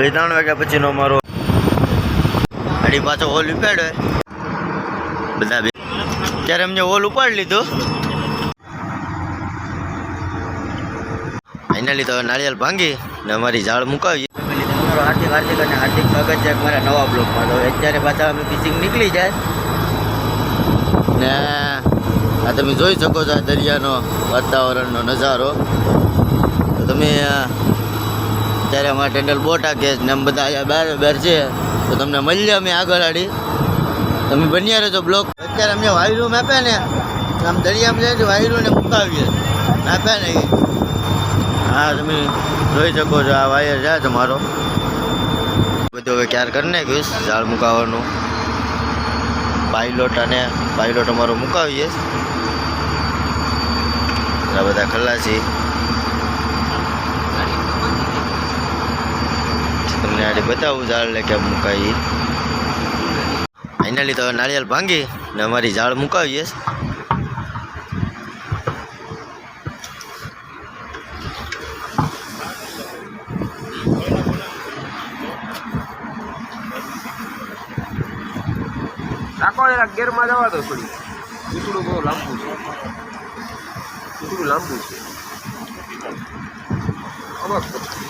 પછી ત્રણ વાગ્યા પછીનો અમારો ગાડી પાછો હોલ ઉપાડ્યો બધા બે. ત્યારે અમને હોલ ઉપાડી લીધો. ફાઇનલી તો નાળિયેર ભાંગી ને અમારી ઝાડ મુકાવી. તમારો હાર્દિક હાર્દિક અને હાર્દિક સ્વાગત છે મારા નવા બ્લોકમાં તો અત્યારે પાછા અમે ફિશિંગ નીકળી જાય. ને આ તમે જોઈ શકો છો આ દરિયાનો વાતાવરણનો નજારો. તો તમે અત્યારે અમારા ટેન્ડલ બોટા કેસ ને એમ બધા અહીંયા બહાર બહાર છે. તો તમને મળીએ અમે આગળ આડી. તમે બન્યા રહેજો બ્લોક. અત્યારે અમને વાયરું આપ્યા ને. આમ દરિયામાં જાય વાયરું ને મુકાવીએ. આપ્યા ને હા, તમે જોઈ શકો છો, આ વાયર જાય તમારો. બધું હવે ક્યાર કરી નાખ્યું ઝાડ મુકાવવાનું. પાઇલોટ અને પાયલોટ અમારો મુકાવીએ. આ બધા ખલાસી. તમને આજે બતાવું ઝાડ લે કેમ મુકાઈ ફાઇનલી તો નાળિયેર ભાંગી ને અમારી ઝાડ મુકાવીએ. રાખો જરા ગેરમાં જવા દો થોડી. પૂતળું બહુ લાંબુ છે. પૂતળું લાંબુ છે.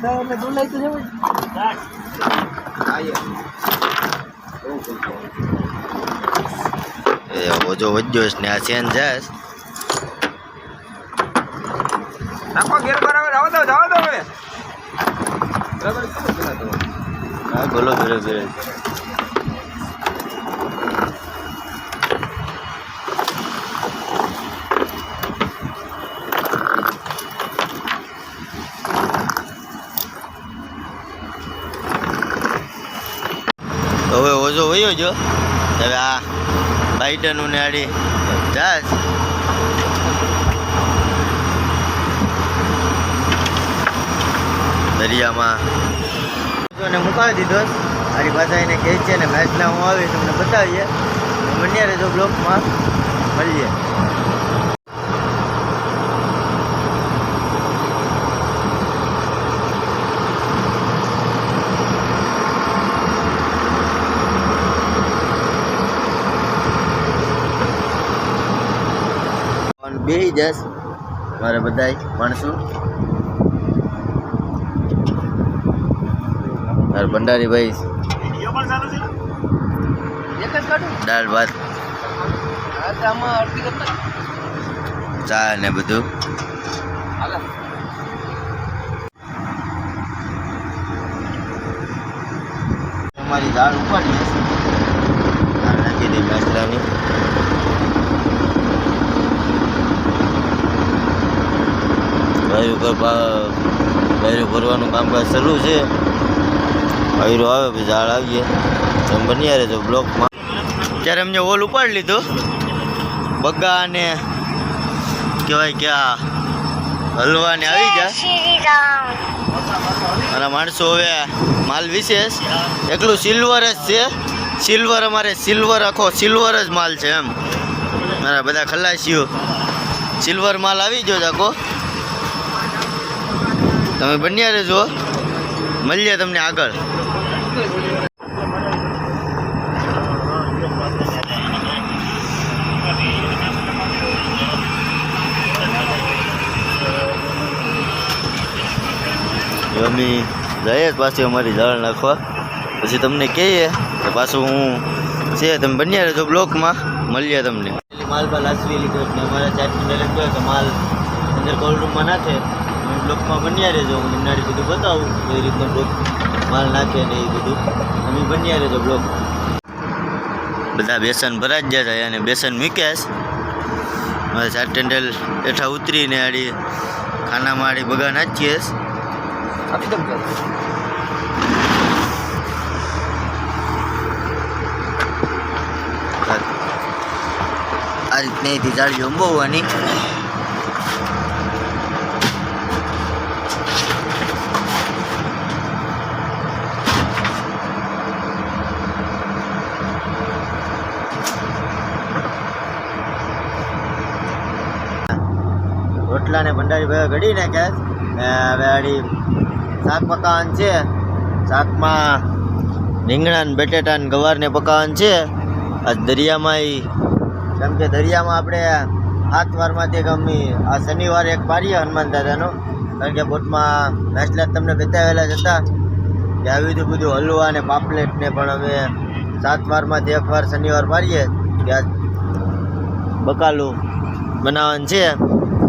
હાલો રિંગ ખેંચે આવલા તો જવું એ ઓજો વધ્યો છે ને આ ચેન જાય. રાખો ગેર બરાબર જવા દો જવા દો હવે બરાબર બોલો ભેરે હવે ઓછો વયો જો હવે આ બાઈટન ઉનાળી જાસ દરિયામાં. ને મુકાવી દીધો. મારી પાછા એને કહે છે ને, મેચના હું આવીશ તમને બતાવીએ. બંને રહેજો બ્લોકમાં મળીએ. બે જશ મારે બધાય માણસો મારે ભંડારીભાઈ દાળ ભાત. ચા ને બધું. અમારી દાળ ઉપાડી નાખી દે મેસલાની. કરવા વાયુ ભરવાનું કામકાજ શરૂ છે. વાયરો આવે પછી ઝાડ આવીએ. તમે બન્યા રહેજો બ્લોકમાં. ત્યારે અમને ઓલ ઉપાડી લીધો. બગ્ગા અને કહેવાય કે આ હલવાને આવી ગયા. અને માણસો હવે માલ વિશેષ એકલું સિલ્વર જ છે. સિલ્વર અમારે સિલ્વર આખો સિલ્વર જ માલ છે એમ. મારા બધા ખલાસીઓ. સિલ્વર માલ આવી ગયો આખો. તમે બન્યા રહેજો. મળીએ તમને આગળ. અમે જઈએ પાછી અમારી જાળ નાખવા. પછી તમને કહીએ કે પાછું હું છે, તમે બન્યા રહેજો બ્લોકમાં. મળીએ તમને. માલ બાલ આસવી લીધો એટલે અમારા મેરેજ કહે કે માલ અંદર કોલ્ડ રૂમમાં નાખે. તમે બ્લોકમાં બન્યા રહેજો હું તમને બધું બતાવું એ રીતનો બ્લોક માલ નાખે ને એ બધું. તમે બન્યા રહેજો બ્લોક. બધા બેસન ભરા જ જાય અને બેસન મૂક્યાશ મારે સાત ટેન્ડલ હેઠા ઉતરીને આડી ખાનામાં આડી બગા નાચીએ આ રીતની જાળી અંબોવાની. અહીંથી જાળીઓ અંબાવવાની ભંડારી ભાઈ ઘડી નાખે ને હવે આડી શાક પકાવવાનું છે. શાકમાં રીંગણા ને બટેટા ને ગવારને પકાવવાનું છે. આ દરિયામાં કેમ કે દરિયામાં આપણે સાત વારમાંથી ગમી આ શનિવારે એક પારીએ હનુમાન દાદાનો. કારણ કે બોટમાં મેચલા તમને બતાવેલા જ હતા કે આવી રીતે બધું હલવા ને પાપલેટ ને પણ હવે સાત વારમાંથી એક વાર શનિવાર પારીએ કે બકાલું બનાવવાનું છે.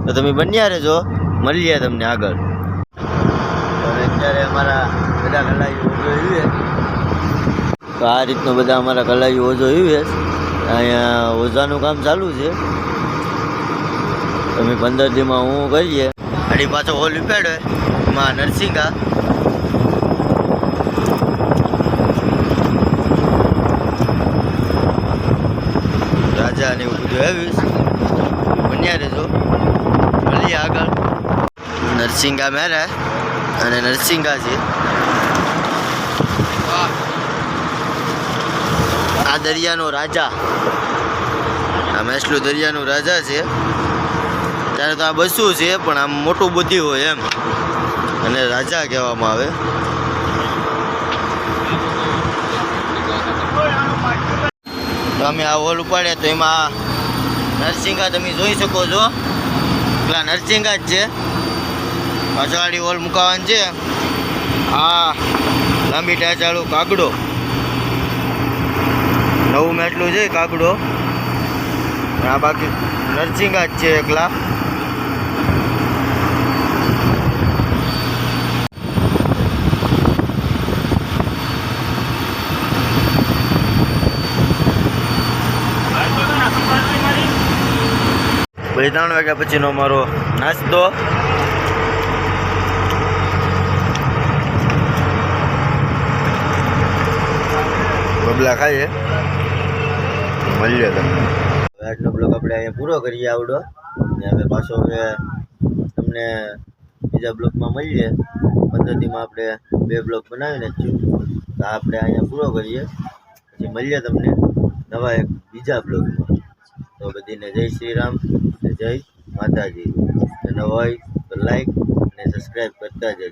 તો તમે બન્યા રહેજો. મળીએ તમને આગળ. અને અત્યારે અમારા બધા કલાઈઓ એવી તો આ રીતનું બધા અમારા કલાઈઓ ઓજો એવી અહીંયા ઓઝાનું કામ ચાલુ છે. તમે પંદર દીમાં હું કરીએ. અડી પાછો હોલ ઉપાડ્યો માં નરસિંહા. રાજા ને એવું બધું આવીશ બન્યા રહેજો મળીએ આગળ નરસિંગા મેરા અને નરસિંગા છે આ દરિયાનો રાજા. આ મેસલું દરિયાનું રાજા છે. ત્યારે તો આ બસું છે, પણ આમ મોટું બુદ્ધિ હોય એમ. અને રાજા કહેવામાં આવે. તો અમે આ હોલ ઉપાડ્યા તો એમાં નરસિંગા તમે જોઈ શકો છો. પેલા નરસિંગા જ છે. પાછળવાળી હોલ મુકાવાનું છે. આ લાંબી ટાચાળું કાગડો. નવું મેટલું છે કાગડો. આ બાકી નરસિંગા જ છે એકલા. પછી ત્રણ વાગ્યા પછીનો અમારો નાસ્તો. બબલા ખાઈએ. મળીએ તમને. આજનો બ્લોગ આપણે અહીંયા પૂરો કરીએ આવડો. ને હવે પાછો હવે તમને બીજા બ્લોગમાં મળીએ. પદ્ધતિમાં આપણે બે બ્લોગ બનાવીને જ તો આપણે અહીંયા પૂરો કરીએ. પછી મળીએ તમને નવા એક બીજા બ્લોગમાં તો બધીને જય શ્રી રામ જય માતાજી. નવા હોય તો લાઈક અને સબસ્ક્રાઈબ કરતા જજો.